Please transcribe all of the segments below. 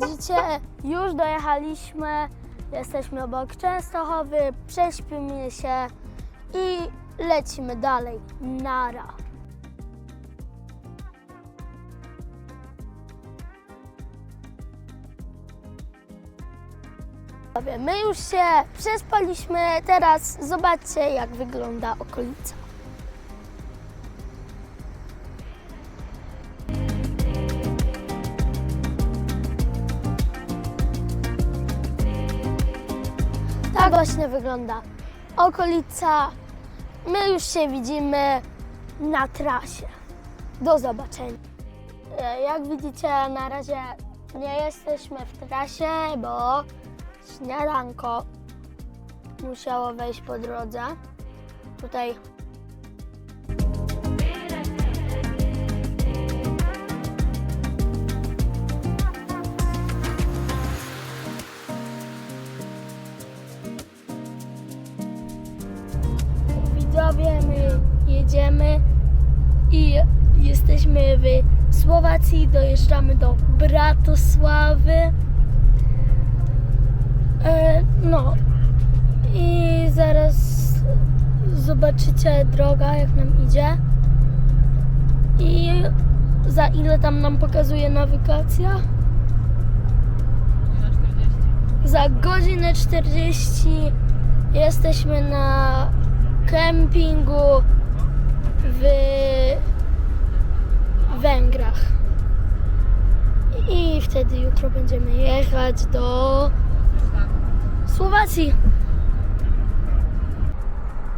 Słuchajcie, już dojechaliśmy. Jesteśmy obok Częstochowy, prześpimy się i lecimy dalej. Nara. My już się przespaliśmy, teraz zobaczcie jak wygląda okolica. Tak właśnie wygląda okolica. My już się widzimy na trasie. Do zobaczenia. E, Jak widzicie, na razie nie jesteśmy w trasie, bo śniadanko musiało wejść po drodze. Tutaj widzowie, my jedziemy i jesteśmy w Słowacji, dojeżdżamy do Bratosławy. E, no i zaraz zobaczycie droga, jak nam idzie. I za ile tam nam pokazuje nawigacja? Za godzinę 40 jesteśmy na kempingu w Węgrach. I wtedy jutro będziemy jechać do Słowacji.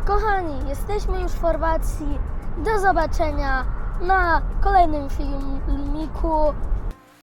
Kochani, jesteśmy już w Chorwacji. Do zobaczenia na kolejnym filmiku.